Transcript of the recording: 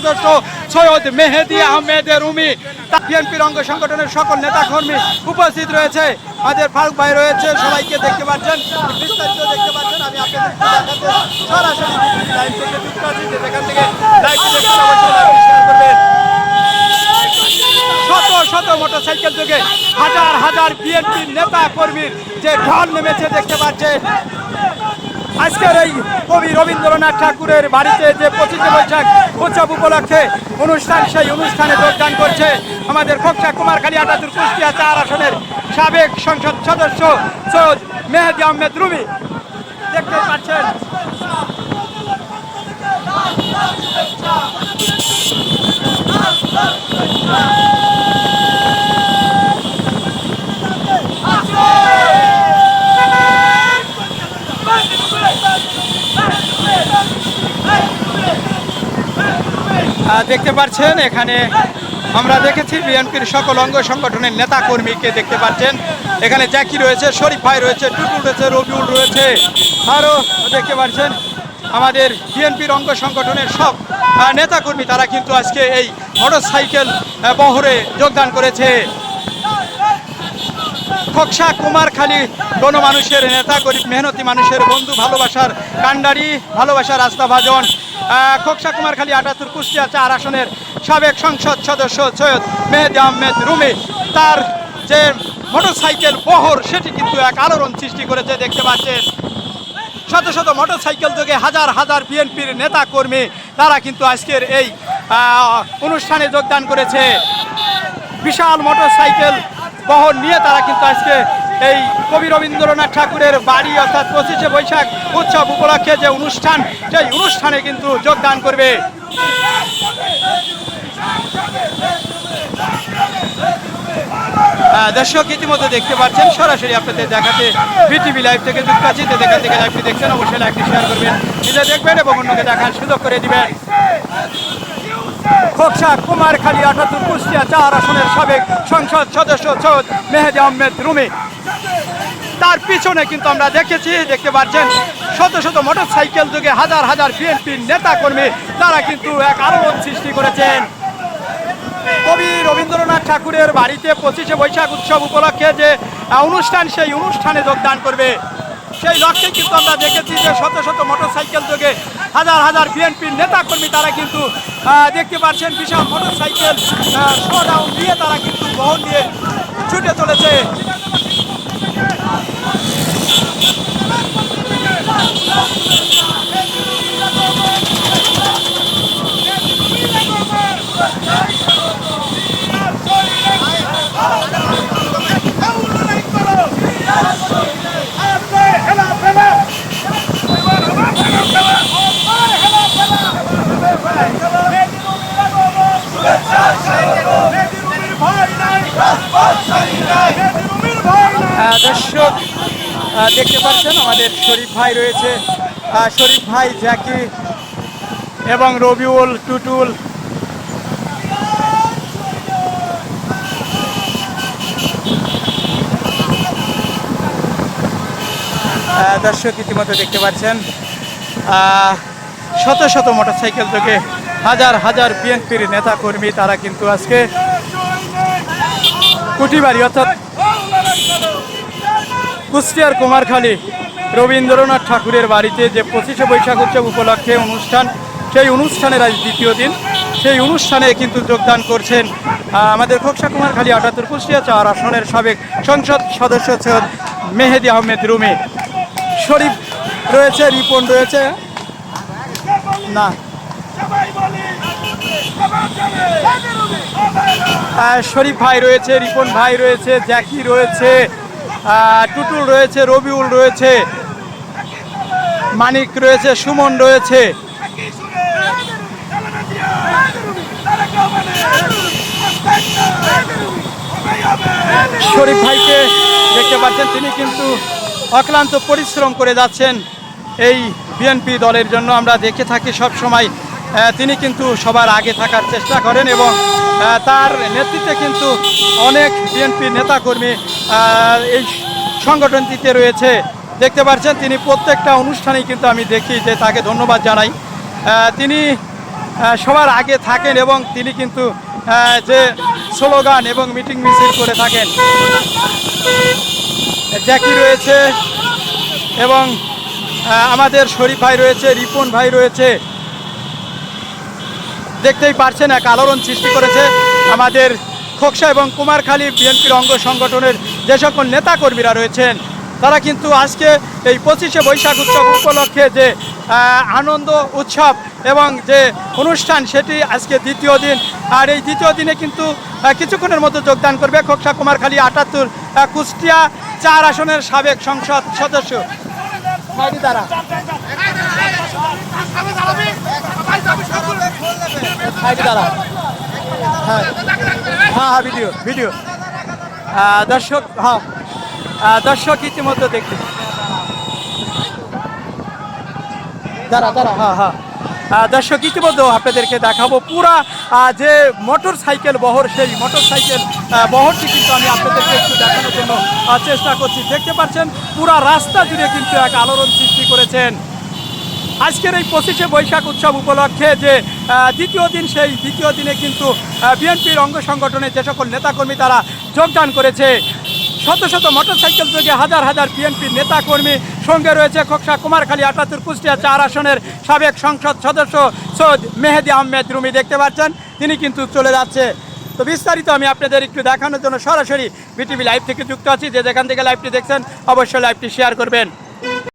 সদস্য সৈয়দ মেহেদি আহমেদ রুমি বিএনপির অঙ্গ সংগঠনের সকল নেতাকর্মী উপস্থিত রয়েছে। আমাদের ফারুক ভাই রয়েছে, সবাইকে দেখতে পাচ্ছেন। মোটরসাইকেল যোগে হাজার হাজার বিএনপির নেতা কর্মীর যে ঢল নেমেছে, দেখতে পাচ্ছেন। আজকের এই কবি রবীন্দ্রনাথ ঠাকুরের বাড়িতে যে পঁচিশে বৈশাখ উৎসব উপলক্ষে অনুষ্ঠান সেই অনুষ্ঠানে যোগদান করছে আমাদের খোকসা কুমারখালী আটাতুর কুষ্টিয়া চার আসনের সাবেক সংসদ সদস্য সৈয়দ মেহেদি আহমেদ রুমি। দেখতে পাচ্ছেন। আহ, দেখতে পাচ্ছেন, এখানে আমরা দেখেছি বিএনপির সকল অঙ্গ সংগঠনের নেতা কর্মীকে দেখতে পাচ্ছেন। এখানে জ্যাকি রয়েছে, শরীফ ভাই রয়েছে, টুটুল রয়েছে, রবিউল রয়েছে। আরও দেখতে পাচ্ছেন, আমাদের বিএনপির অঙ্গ সংগঠনের সব নেতাকর্মী তারা কিন্তু আজকে এই মোটর সাইকেল বহরে যোগদান করেছে। খোকসা কুমারখালী কোনো মানুষের নেতা গরিব মেহনতি মানুষের, বন্ধু ভালোবাসার কান্ডারি, ভালোবাসার আস্থাভাজন খোকসা কুমারখালী, আটাত্তর কুষ্টিয়া চার আসনের সাবেক সংসদ সদস্য সৈয়দ মেহেদি আহমেদ রুমি। তার যে মোটরসাইকেল বহর সেটি কিন্তু এক আলোড়ন সৃষ্টি করেছে, দেখতে পাচ্ছেন। শত শত মোটরসাইকেল যোগে হাজার হাজার বিএনপির নেতা কর্মী তারা কিন্তু আজকের এই অনুষ্ঠানে যোগদান করেছে। বিশাল মোটরসাইকেল বহন নিয়ে তারা কিন্তু আজকে এই কবি রবীন্দ্রনাথ ঠাকুরের বাড়ি অর্থাৎ পঁচিশে বৈশাখ উৎসব উপলক্ষে যে অনুষ্ঠান, সেই অনুষ্ঠানে কিন্তু যোগদান করবে। দর্শক, ইতিমধ্যে দেখতে পাচ্ছেন, সরাসরি আপনাদের দেখাতে বিটিভি লাইভ থেকে যুক্ত আছি। তো থেকে লাইভটি দেখছেন, অবশ্যই লাইভটি শেয়ার করবেন, নিজে দেখবেন এবং অন্যকে দেখার সুযোগ করে দিবেন। খোকসা, কুমারখালী, আটাত্তর, কুষ্টিয়া, চার আসনের সাবেক সংসদ সদস্য সৈয়দ মেহেদি আহমেদ রুমি। তার পিছনে কিন্তু আমরা দেখেছি, দেখতে পাচ্ছেন, শত শত মোটর সাইকেল যুগে হাজার হাজার বিএনপির নেতা কর্মী তারা কিন্তু এক আলোড়ন সৃষ্টি করেছেন। কবি রবীন্দ্রনাথ ঠাকুরের বাড়িতে পঁচিশে বৈশাখ উৎসব উপলক্ষে যে অনুষ্ঠান, সেই অনুষ্ঠানে যোগদান করবে। সেই লক্ষ্যে কিন্তু আমরা দেখেছি যে শত শত মোটরসাইকেল যোগে হাজার হাজার বিএনপির নেতাকর্মী তারা কিন্তু দেখতে পাচ্ছেন বিশাল মোটরসাইকেল শোডাউন দিয়ে তারা কিন্তু বহন দিয়ে ছুটে চলেছে। দর্শক দেখতে পাচ্ছেন, আমাদের শরীফ ভাই রয়েছে। শরীফ ভাই, জ্যাকি এবং রবিউল টুটুল। দর্শক, ইতিমধ্যে দেখতে পাচ্ছেন শত শত মোটরসাইকেল থেকে হাজার হাজার বিএনপির নেতা কর্মী তারা কিন্তু আজকে কুটিবাড়ি, অর্থাৎ কুষ্টিয়ার কুমারখালী রবীন্দ্রনাথ ঠাকুরের বাড়িতে যে পঁচিশে বৈশাখ উৎসব উপলক্ষে অনুষ্ঠান, সেই অনুষ্ঠানের আজ দ্বিতীয় দিন। সেই অনুষ্ঠানে কিন্তু যোগদান করছেন আমাদের খোকসা কুমারখালী আটাত্তর কুষ্টিয়া চার আসনের সাবেক সংসদ সদস্য সৈয়দ মেহেদি আহমেদ রুমি। শরীফ রয়েছে, রিপন রয়েছে? না। শরীফ ভাই রয়েছে, রিপন ভাই রয়েছে, জ্যাকি রয়েছে টুটুল রয়েছে, রবিউল রয়েছে, মানিক রয়েছে, সুমন রয়েছে। শরীফ ভাইকে দেখতে পাচ্ছেন, তিনি কিন্তু অক্লান্ত পরিশ্রম করে যাচ্ছেন এই বিএনপি দলের জন্য। আমরা দেখে থাকি সব সময় তিনি কিন্তু সবার আগে থাকার চেষ্টা করেন এবং তার নেতৃত্বে কিন্তু অনেক বিএনপি নেতাকর্মী এই সংগঠনটিতে রয়েছে। দেখতে পাচ্ছেন, তিনি প্রত্যেকটা অনুষ্ঠানেই কিন্তু আমি দেখি যে তাকে ধন্যবাদ জানাই। তিনি সবার আগে থাকেন এবং তিনি কিন্তু যে স্লোগান এবং মিটিং মিছিল করে থাকেন জ্যাকি রয়েছে। এবং আমাদের শরীফ ভাই রয়েছে, রিপন ভাই রয়েছে দেখতেই পারছেন এক আলোড়ন সৃষ্টি করেছে আমাদের খোকসা এবং কুমারখালী বিএনপির অঙ্গ সংগঠনের যে সকল নেতাকর্মীরা রয়েছেন, তারা কিন্তু আজকে এই পঁচিশে বৈশাখ উৎসব উপলক্ষে যে আনন্দ উৎসব এবং যে অনুষ্ঠান সেটি আজকে দ্বিতীয় দিন। আর এই দ্বিতীয় দিনে কিন্তু কিছুক্ষণের মধ্যে যোগদান করবে খোকসা, কুমারখালী, আটাত্তর কুষ্টিয়া চার আসনের সাবেক সংসদ সদস্য। ভাইটি দ্বারা ভাইটি দ্বারা হ্যাঁ। হ্যাঁ হ্যাঁ ভিডিও ভিডিও দর্শক হ্যাঁ। দর্শক ইতিমধ্যে দেখতে দাঁড়া দাঁড়া হ্যাঁ হ্যাঁ। দর্শক ইতিমধ্যে আপনাদেরকে দেখাবো পুরা যে মোটর সাইকেল বহর, সেই মোটর সাইকেল বহরটি কিন্তু আমি আপনাদেরকে একটু দেখানোর জন্য চেষ্টা করছি। দেখতে পাচ্ছেন, পুরা রাস্তা জুড়ে কিন্তু এক আলোড়ন সৃষ্টি করেছেন। আজকের এই পঁচিশে বৈশাখ উৎসব উপলক্ষে যে দ্বিতীয় দিন, সেই দ্বিতীয় দিনে কিন্তু বিএনপির অঙ্গ সংগঠনের যে সকল নেতাকর্মী তারা যোগদান করেছে। শত শত মোটরসাইকেল যোগে হাজার হাজার বিএনপির নেতাকর্মী সঙ্গে রয়েছে। খোকসা কুমারখালী, আটাত্তর কুষ্টিয়া চার আসনের সাবেক সংসদ সদস্য সৈয়দ মেহেদি আহমেদ রুমি দেখতে পাচ্ছেন। তিনি কিন্তু চলে যাচ্ছে। তো বিস্তারিত আমি আপনাদের একটু দেখানোর জন্য সরাসরি বিটিভি লাইভ থেকে যুক্ত আছি। যে যেখান থেকে লাইভটি দেখছেন, অবশ্যই লাইভটি শেয়ার করবেন।